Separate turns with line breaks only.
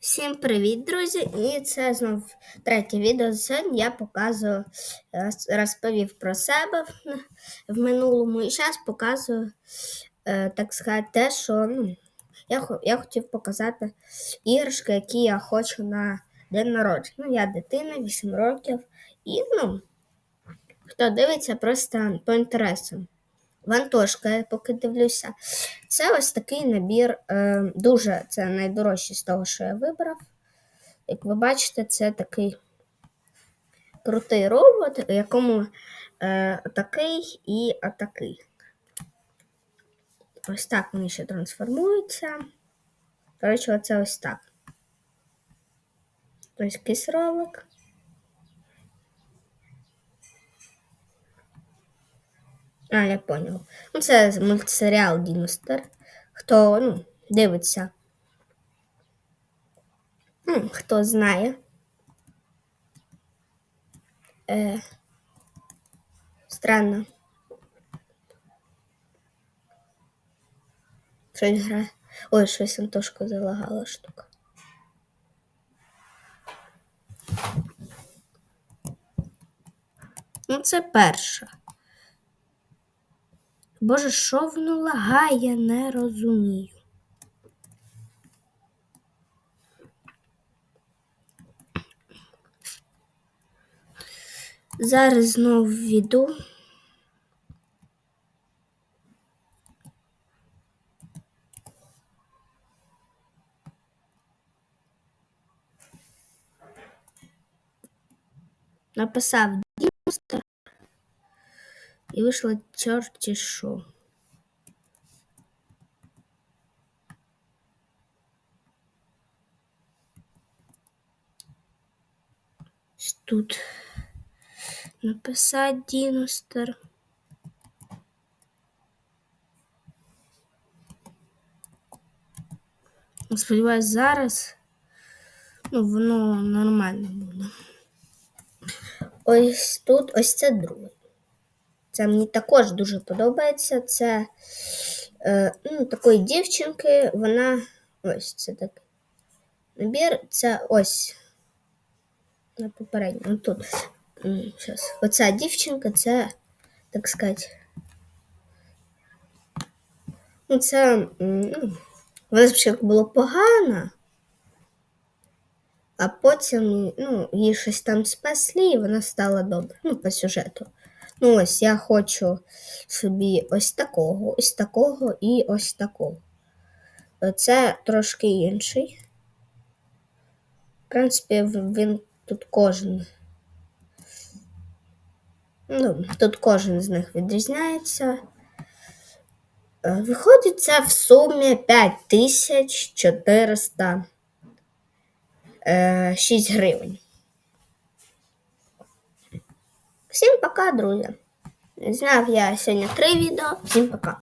Всім привіт, друзі! І це знов третє відео. Сьогодні я показую, е, розповів про себе в, минулому і зараз показую, е, так сказати, те, що ну, я я хотів показати іграшки, які я хочу на день народження. Ну, я дитина, 8 років. І ну, хто дивиться, просто по інтересам. Вантошка, я поки дивлюся. Це ось такий набір, е, дуже це найдорожчий з того, що я вибрав. Як ви бачите, це такий крутий робот, у якому е, такий і отакий. Ось так вони ще трансформуються. Коротше, оце ось так. Ось якийсь А, я понял. Ну, це мультсеріал Діностер. Хто ну, дивиться, ну, хто знає. Е, странно. Щось грає. Ой, щось Антошка залагала штука. Ну, це перша. Боже, що воно лагає, не розумію. Зараз знов введу. Написав і вийшло чорті що. Ось Тут написати Діностер. Сподіваюсь, зараз ну, воно нормально буде. Ось тут, ось це друге. Це мені також дуже подобається. Це е, ну, такої дівчинки, вона ось це такий набір. Це ось на попередньому тут. М, Щас. Оця дівчинка, це, так сказати. Ну, це м, ну, вона спочатку було погано, а потім ну, їй щось там спасли, і вона стала добра. Ну, по сюжету. Ну, ось я хочу собі ось такого, ось такого і ось такого. Це трошки інший. В принципі, він тут кожен. Ну, тут кожен з них відрізняється. Е, Виходить це в сумі 5406 гривень. Всім пока, друзі. Зняв я сьогодні три відео. Всім пока.